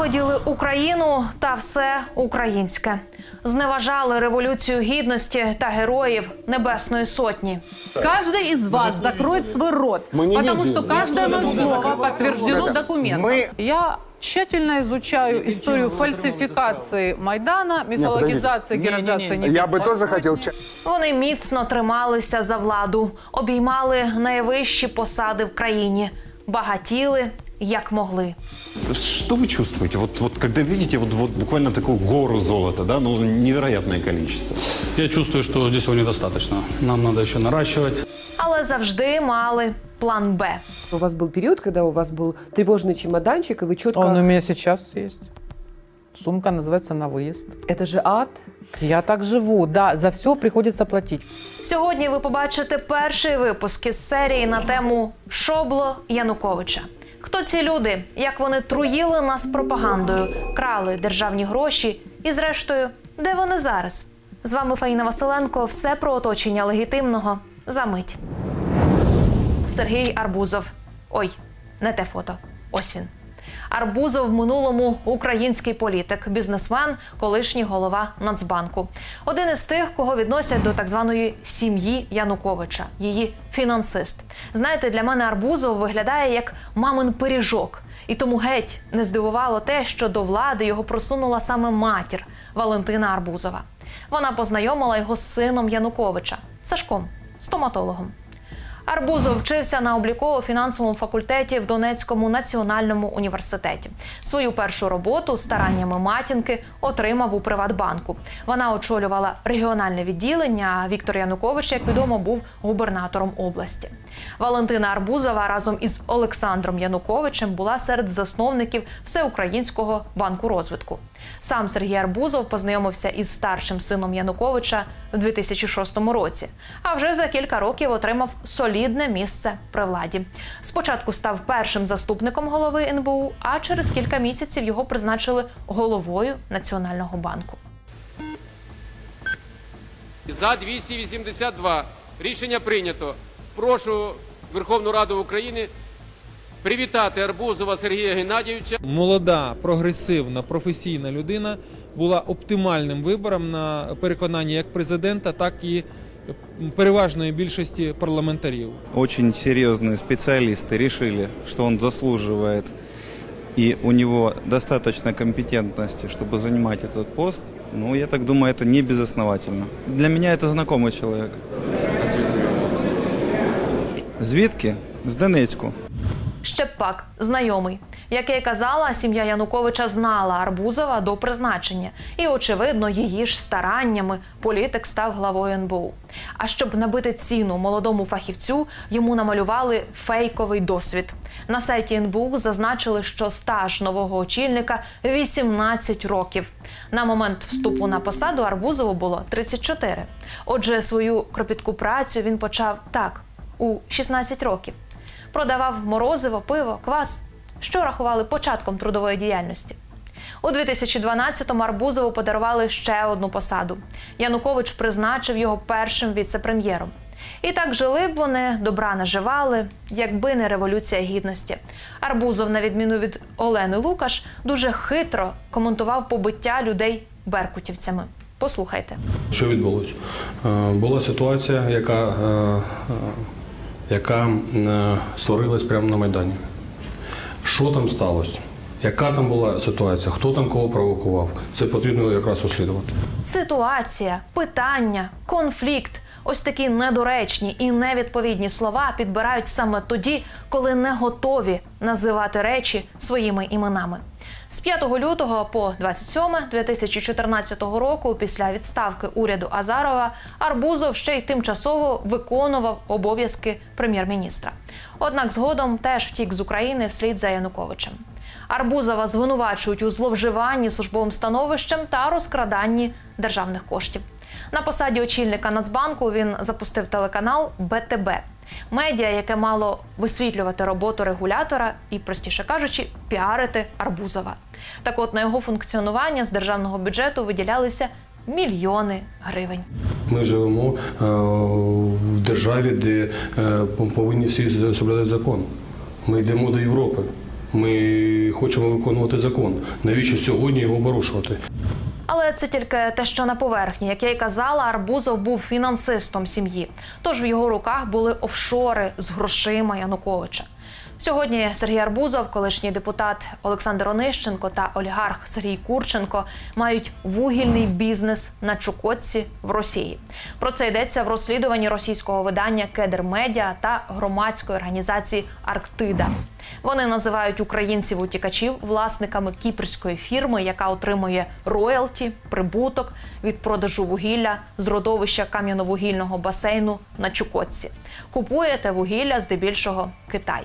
Ненавиділи Україну та все українське. Зневажали революцію гідності та героїв Небесної Сотні. Каждый из вас закроет свой рот, Мы не потому видим. что каждое мое слово подтверждено документом. Мы- Я тщательно изучаю историю фальсификации Майдана, мифологизации, героизации Я бы тоже хотел... ча- Вони міцно трималися за владу, обіймали найвищі посади в країні, багатіли як могли. Что вы чувствуете? Вот, вот когда видите вот, вот буквально такую гору золота, да, ну невероятное количество. Я чувствую, что здесь его недостаточно. Нам надо еще наращивать. Але завжди мали план Б. У вас был период, когда у вас был тревожный чемоданчик, и вы четко... Он у меня сейчас есть. Сумка называется на выезд. Это же ад. Я так живу, да, за все приходится платить. Сьогодні ви побачите перший випуск із серії на тему Шобло Януковича. Хто ці люди? Як вони труїли нас пропагандою, крали державні гроші і, зрештою, де вони зараз? З вами Фаїна Василенко. Все про оточення легітимного за мить. Сергій Арбузов. Ой, не те фото. Ось він. Арбузов в минулому український політик, бізнесмен, колишній голова Нацбанку. Один із тих, кого відносять до так званої сім'ї Януковича, її фінансист. Знаєте, для мене Арбузов виглядає як мамин пиріжок. І тому геть не здивувало те, що до влади його просунула саме матір Валентина Арбузова. Вона познайомила його з сином Януковича Сашком, стоматологом. Арбузов вчився на обліково-фінансовому факультеті в Донецькому національному університеті. Свою першу роботу стараннями матінки отримав у Приватбанку. Вона очолювала регіональне відділення. Віктор Янукович, як відомо, був губернатором області. Валентина Арбузова разом із Олександром Януковичем була серед засновників Всеукраїнського банку розвитку. Сам Сергій Арбузов познайомився із старшим сином Януковича в 2006 році, а вже за кілька років отримав солідне місце при владі. Спочатку став першим заступником голови НБУ, а через кілька місяців його призначили головою Національного банку. За 282. Рішення прийнято. Прошу Верховну Раду України привітати Арбузова Сергія Геннадійовича. молода, прогресивна, професійна людина була оптимальним вибором на переконання як президента, так і переважної більшості парламентарів. Очень серьезные специалисты решили, что он заслуживает и у него достаточно компетентности, чтобы занимать этот пост. Ну, я так думаю, это не безосновательно. Для меня это знакомый человек. Звідки? З Донецьку. Ще пак знайомий. Як я й казала, сім'я Януковича знала Арбузова до призначення, і очевидно, її ж стараннями політик став главою НБУ. А щоб набити ціну молодому фахівцю, йому намалювали фейковий досвід. На сайті НБУ зазначили, що стаж нового очільника 18 років. На момент вступу на посаду Арбузову було 34. Отже, свою кропітку працю він почав так у 16 років продавав морозиво, пиво, квас, що рахували початком трудової діяльності. У 2012-му Арбузову подарували ще одну посаду. Янукович призначив його першим віце-прем'єром. І так жили б вони, добра наживали, якби не революція гідності. Арбузов, на відміну від Олени Лукаш, дуже хитро коментував побиття людей беркутівцями. Послухайте. Що відбулося? Е, Була ситуація, яка, е, е, яка е, створилась прямо на Майдані. Що там сталося? Яка там була ситуація? Хто там кого провокував? Це потрібно якраз розслідувати. Ситуація, питання, конфлікт. Ось такі недоречні і невідповідні слова підбирають саме тоді, коли не готові називати речі своїми іменами. З 5 лютого по 27 2014 року, після відставки уряду Азарова, Арбузов ще й тимчасово виконував обов'язки прем'єр-міністра. Однак згодом теж втік з України вслід за Януковичем. Арбузова звинувачують у зловживанні службовим становищем та розкраданні державних коштів. На посаді очільника Нацбанку він запустив телеканал БТБ. Медіа, яке мало висвітлювати роботу регулятора і, простіше кажучи, піарити Арбузова. Так от на його функціонування з державного бюджету виділялися мільйони гривень. Ми живемо е, в державі, де е, повинні всі соблюдати закон. Ми йдемо до Європи. Ми хочемо виконувати закон. Навіщо сьогодні його порушувати? Але це тільки те, що на поверхні. Як я й казала, Арбузов був фінансистом сім'ї. Тож в його руках були офшори з грошима Януковича. Сьогодні Сергій Арбузов, колишній депутат Олександр Онищенко та олігарх Сергій Курченко мають вугільний бізнес на Чукотці в Росії. Про це йдеться в розслідуванні російського видання Кедр Медіа та громадської організації Арктида. Вони називають українців утікачів власниками кіпрської фірми, яка отримує роялті, прибуток від продажу вугілля з родовища кам'яновугільного басейну на Чукотці. Купує те вугілля здебільшого Китай.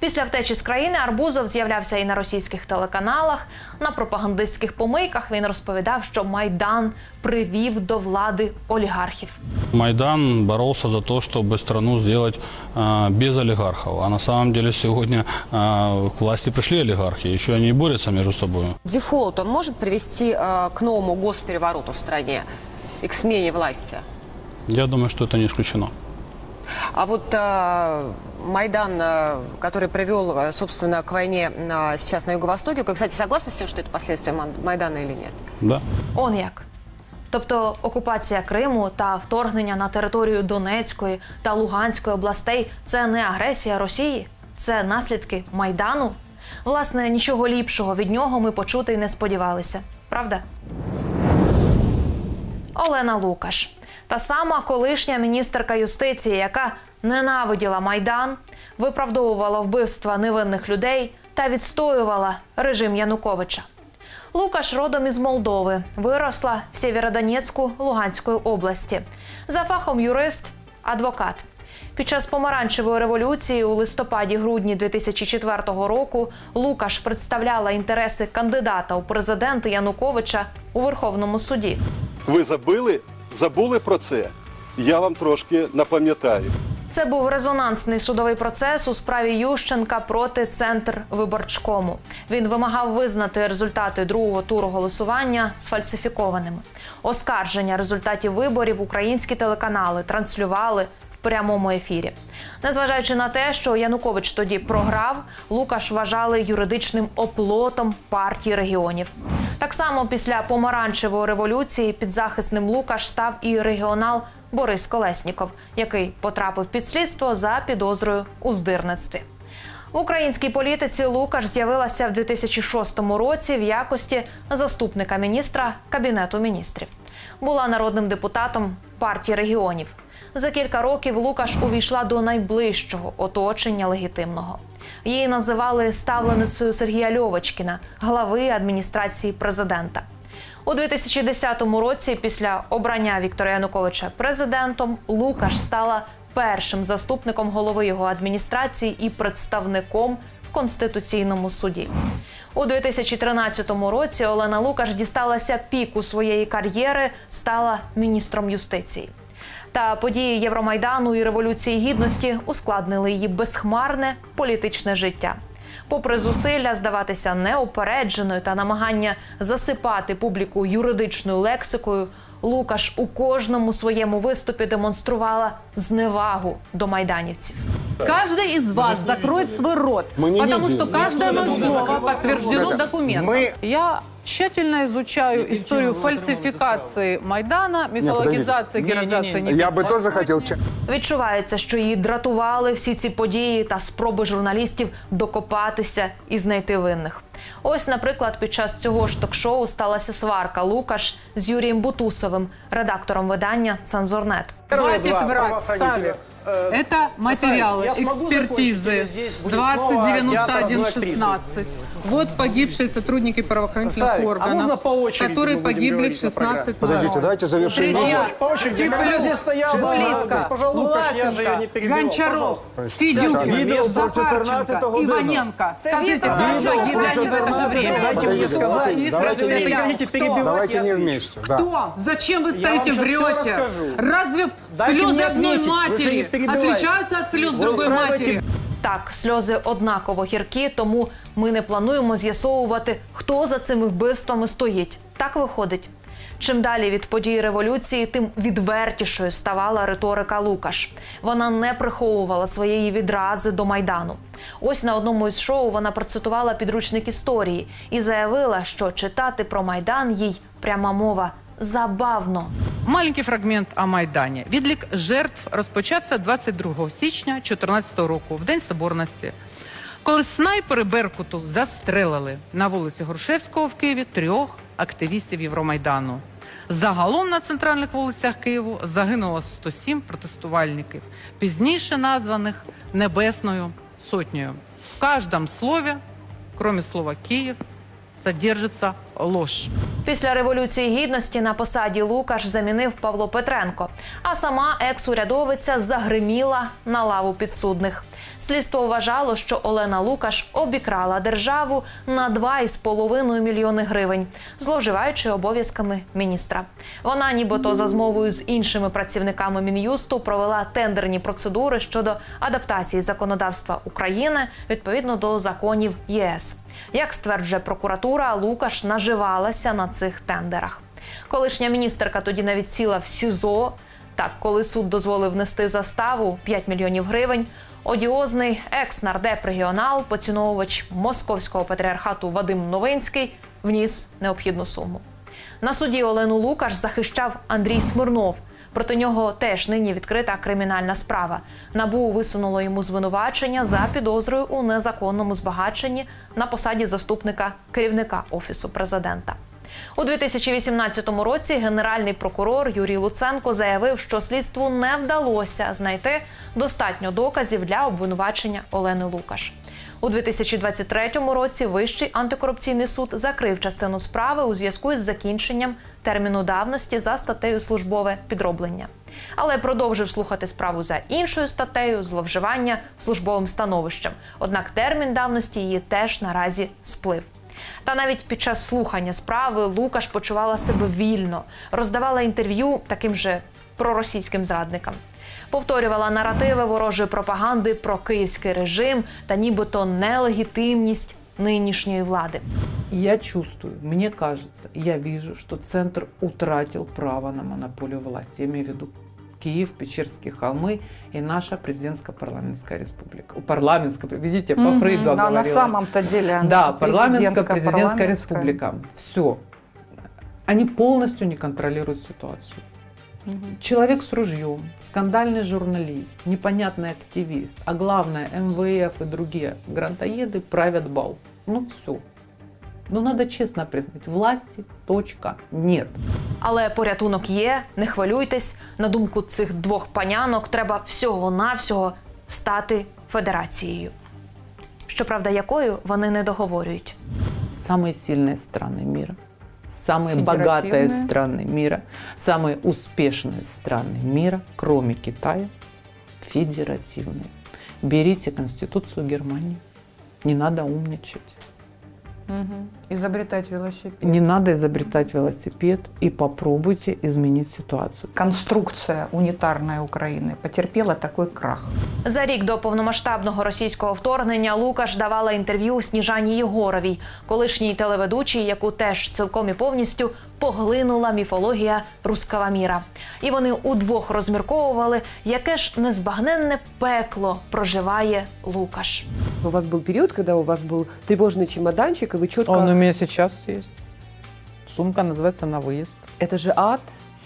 Після втечі з країни Арбузов з'являвся і на російських телеканалах. На пропагандистських помийках він розповідав, що майдан привів до влади олігархів. Майдан боролся за то, чтобы страну сделать э, без олигархов. А на самом деле сегодня э, к власти пришли олигархи, еще они и борются между собой. Дефолт, он может привести э, к новому госперевороту в стране и к смене власти? Я думаю, что это не исключено. А вот э, Майдан, э, который привел, э, собственно, к войне э, сейчас на Юго-Востоке, вы, кстати, согласны с тем, что это последствия Ман- Майдана или нет? Да. Он як. Тобто окупація Криму та вторгнення на територію Донецької та Луганської областей це не агресія Росії, це наслідки майдану. Власне, нічого ліпшого від нього ми почути й не сподівалися, правда? Олена Лукаш, та сама колишня міністерка юстиції, яка ненавиділа майдан, виправдовувала вбивства невинних людей та відстоювала режим Януковича. Лукаш родом із Молдови, виросла в Сєвєродонецьку Луганської області. За фахом юрист, адвокат. Під час помаранчевої революції у листопаді-грудні 2004 року Лукаш представляла інтереси кандидата у президенти Януковича у Верховному суді. Ви забили? Забули про це? Я вам трошки напам'ятаю. Це був резонансний судовий процес у справі Ющенка проти центр виборчкому. Він вимагав визнати результати другого туру голосування сфальсифікованими. Оскарження результатів виборів українські телеканали транслювали прямому ефірі. Незважаючи на те, що Янукович тоді програв, Лукаш вважали юридичним оплотом партії регіонів. Так само після помаранчевої революції підзахисним Лукаш став і регіонал Борис Колесніков, який потрапив під слідство за підозрою у здирництві. В українській політиці Лукаш з'явилася в 2006 році в якості заступника міністра Кабінету міністрів. Була народним депутатом партії регіонів. За кілька років Лукаш увійшла до найближчого оточення легітимного. Її називали ставленицею Сергія Льовочкіна, глави адміністрації президента. У 2010 році, після обрання Віктора Януковича президентом, Лукаш стала першим заступником голови його адміністрації і представником в конституційному суді. У 2013 році Олена Лукаш дісталася піку своєї кар'єри, стала міністром юстиції. Та події Євромайдану і Революції Гідності ускладнили її безхмарне політичне життя. Попри зусилля здаватися неупередженою та намагання засипати публіку юридичною лексикою, Лукаш у кожному своєму виступі демонструвала зневагу до майданівців. Каждый из вас закроет свой рот, потому что каждое мое слово подтверждено документом. Я тщательно изучаю историю фальсификации Майдана, мифологизации, героизации Я бы тоже хотел... Відчувається, що її дратували всі ці події та спроби журналістів докопатися і знайти винних. Ось, наприклад, під час цього ж ток-шоу сталася сварка Лукаш з Юрієм Бутусовим, редактором видання Цензорнет. Хватит врать, Савик. Это материалы экспертизы 2091-16. Вот погибшие сотрудники правоохранительных Савик, а органов, по которые погибли в 16 Подождите, давайте завершить. Третьяк, ну, По очереди, Теплюк, я здесь стоял, Плитка, госпожа Лукаш, я же ее не перебивал. Гончаров, Федюкин, а Захарченко. Иваненко. Скажите, кто погибли они в это же время? Дайте мне сказать, давайте, не Стрелял. Давайте не отвечу. вместе. Кто? Зачем вы стоите, вам сейчас всё врете? расскажу. Разве слезы одной матери отличаются от слез другой матери? Так, сльози однаково гіркі, тому ми не плануємо з'ясовувати, хто за цими вбивствами стоїть. Так виходить. Чим далі від подій революції, тим відвертішою ставала риторика Лукаш. Вона не приховувала своєї відрази до майдану. Ось на одному із шоу вона процитувала підручник історії і заявила, що читати про майдан їй пряма мова забавно. Маленький фрагмент о Майдані. Відлік жертв розпочався 22 січня 2014 року, в День Соборності, коли снайпери Беркуту застрелили на вулиці Грушевського в Києві трьох активістів Євромайдану. Загалом на центральних вулицях Києву загинуло 107 протестувальників, пізніше названих Небесною Сотнею. В кожному слові, крім слова Київ, содержится ложь. Після революції гідності на посаді Лукаш замінив Павло Петренко, а сама екс-урядовиця загриміла на лаву підсудних. Слідство вважало, що Олена Лукаш обікрала державу на 2,5 мільйони гривень, зловживаючи обов'язками міністра. Вона, нібито за змовою з іншими працівниками мін'юсту, провела тендерні процедури щодо адаптації законодавства України відповідно до законів ЄС. Як стверджує прокуратура, Лукаш наживалася на цих тендерах. Колишня міністерка тоді навіть сіла в СІЗО. Так, коли суд дозволив внести заставу 5 мільйонів гривень, одіозний екс-нардеп регіонал, поціновувач московського патріархату Вадим Новинський вніс необхідну суму. На суді Олену Лукаш захищав Андрій Смирнов. Проти нього теж нині відкрита кримінальна справа. Набу висунуло йому звинувачення за підозрою у незаконному збагаченні на посаді заступника керівника офісу президента. У 2018 році генеральний прокурор Юрій Луценко заявив, що слідству не вдалося знайти достатньо доказів для обвинувачення Олени Лукаш. У 2023 році Вищий антикорупційний суд закрив частину справи у зв'язку із закінченням терміну давності за статтею службове підроблення, але продовжив слухати справу за іншою статтею зловживання службовим становищем. Однак термін давності її теж наразі сплив. Та навіть під час слухання справи Лукаш почувала себе вільно, роздавала інтерв'ю таким же проросійським зрадникам. Повторювала наративи ворожої пропаганди про київський режим та нібито нелегітимність нинішньої влади. Я чувствую, мне кажется, я вижу, что Центр утратил право на монополию власти. Я имею в виду Киев, Печерские холмы и наша президентско-парламентская республика. У парламентская, видите, по Мгм. Фрейду А на самом-то деле она Да, президентская, парламентско-президентская республика. Все. Они полностью не контролируют ситуацию. Человек с ружьем, скандальный журналист, непонятный активист, а главное МВФ и другие грантоеды правят бал. Ну все. Ну надо честно признать, власти точка нет. Але порятунок є, не хвилюйтесь. На думку цих двох панянок, треба всього-навсього стати федерацією. Щоправда, якою вони не договорюють. Самые сильные страны мира, самые богатые страны мира, самые успешные страны мира, кроме Китая, федеративные. Берите Конституцию Германии. Не надо умничать. Мгм. Изобретать велосипед. Не надо изобретать велосипед и попробуйте изменить ситуацию. Конструкция унитарная Украины потерпела такой крах. За рік до повномасштабного російського вторгнення Лукаш давала інтерв'ю Сніжані Єгоровій, колишній телеведучій, яку теж цілком і повністю поглинула міфологія рускава міра. І вони удвох розмірковували, яке ж незбагненне пекло проживає Лукаш. У вас был период, когда у вас был тревожный чемоданчик, и вы четко... Он у меня сейчас есть. Сумка называется «На выезд». Это же ад.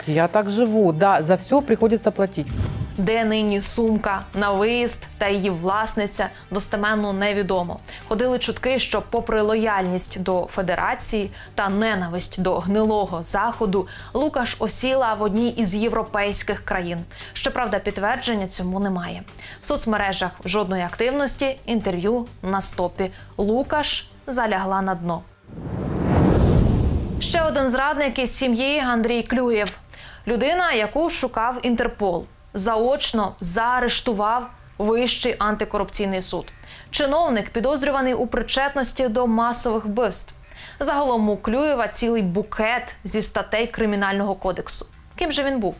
Я так живу, да, за все приходится платить. Де нині сумка на виїзд та її власниця достеменно невідомо. Ходили чутки, що, попри лояльність до федерації та ненависть до гнилого заходу, Лукаш осіла в одній із європейських країн. Щоправда, підтвердження цьому немає. В соцмережах жодної активності, інтерв'ю на стопі. Лукаш залягла на дно. Ще один зрадник із сім'ї Андрій Клюєв. Людина, яку шукав Інтерпол, заочно заарештував Вищий антикорупційний суд. Чиновник підозрюваний у причетності до масових вбивств. Загалом у Клюєва цілий букет зі статей Кримінального кодексу. Ким же він був?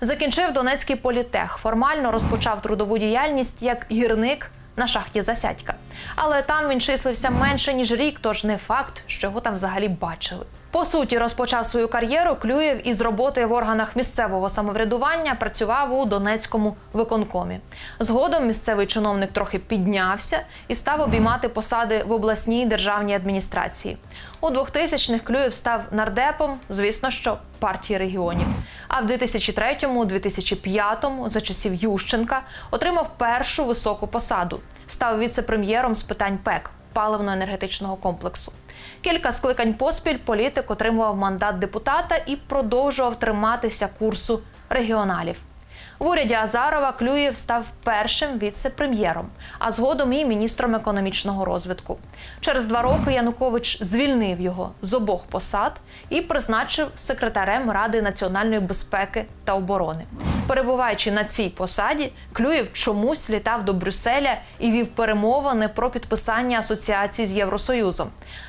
Закінчив Донецький політех, формально розпочав трудову діяльність як гірник на шахті Засядька. Але там він числився менше ніж рік, тож не факт, що його там взагалі бачили. По суті, розпочав свою кар'єру Клюєв із роботи в органах місцевого самоврядування, працював у Донецькому виконкомі. Згодом місцевий чиновник трохи піднявся і став обіймати посади в обласній державній адміністрації. У 2000-х Клюєв став нардепом, звісно, що партії регіонів. А в 2003-2005 за часів Ющенка отримав першу високу посаду. Став віце-прем'єром з питань ПЕК паливно-енергетичного комплексу. Кілька скликань поспіль політик отримував мандат депутата і продовжував триматися курсу регіоналів. В уряді Азарова Клюєв став першим віце-прем'єром, а згодом і міністром економічного розвитку. Через два роки Янукович звільнив його з обох посад і призначив секретарем Ради національної безпеки та оборони. Перебуваючи на цій посаді, Клюєв чомусь літав до Брюсселя і вів перемовини про підписання асоціації з Євросоюзом.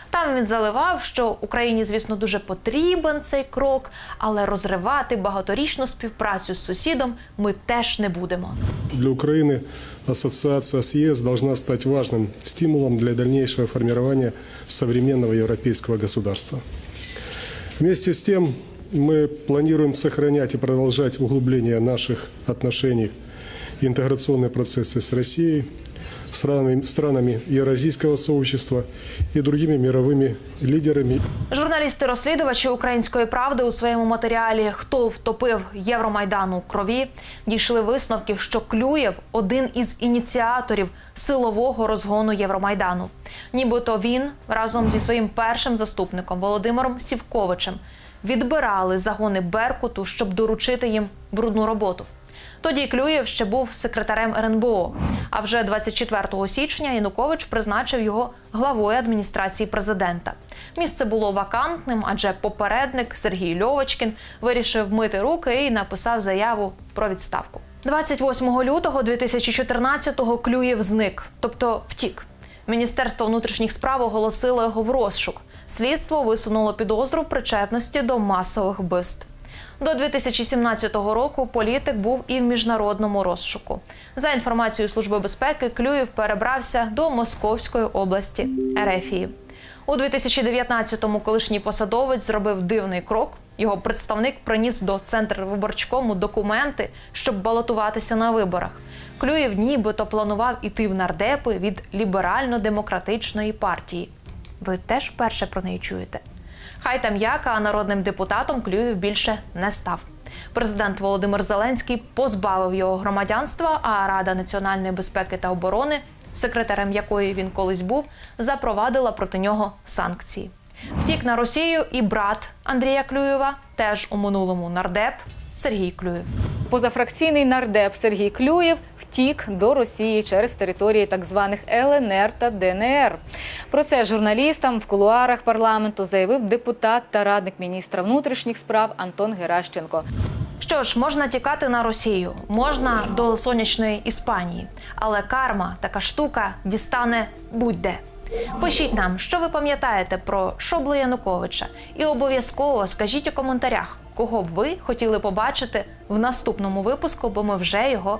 Там він заливав, що Україні, звісно, дуже потрібен цей крок, але розривати багаторічну співпрацю з сусідом ми теж не будемо. Для Украины ассоциация с ЕС должна стать важным стимулом для дальнейшего формирования современного европейского государства. Вместе с тем мы планируем сохранять и продолжать углубление наших отношений и интеграционные процессы с Россией, странами, странами Евразийского сообщества и другими мировыми лидерами Журналісти-розслідувачі української правди у своєму матеріалі Хто втопив Євромайдан у крові дійшли висновків, що Клюєв один із ініціаторів силового розгону Євромайдану. Нібито він разом зі своїм першим заступником Володимиром Сівковичем відбирали загони Беркуту, щоб доручити їм брудну роботу. Тоді Клюєв ще був секретарем РНБО. А вже 24 січня Янукович призначив його главою адміністрації президента. Місце було вакантним, адже попередник Сергій Льовочкін вирішив мити руки і написав заяву про відставку. 28 лютого 2014-го Клюєв зник, тобто втік. Міністерство внутрішніх справ оголосило його в розшук. Слідство висунуло підозру в причетності до масових вбивств. До 2017 року політик був і в міжнародному розшуку. За інформацією Служби безпеки, Клюєв перебрався до Московської області Ерефії. У 2019-му колишній посадовець зробив дивний крок. Його представник приніс до центру виборчкому документи, щоб балотуватися на виборах. Клюєв нібито планував іти в нардепи від ліберально-демократичної партії. Ви теж вперше про неї чуєте? Хай там як, а народним депутатом Клюєв більше не став. Президент Володимир Зеленський позбавив його громадянства, а Рада національної безпеки та оборони, секретарем якої він колись був, запровадила проти нього санкції. Втік на Росію і брат Андрія Клюєва, теж у минулому нардеп Сергій Клюєв. Позафракційний нардеп Сергій Клюєв втік до Росії через території так званих ЛНР та ДНР. Про це журналістам в кулуарах парламенту заявив депутат та радник міністра внутрішніх справ Антон Геращенко. Що ж, можна тікати на Росію, можна до сонячної Іспанії, але карма, така штука, дістане будь-де. Пишіть нам, що ви пам'ятаєте про Шоблу Януковича, і обов'язково скажіть у коментарях, кого б ви хотіли побачити в наступному випуску, бо ми вже його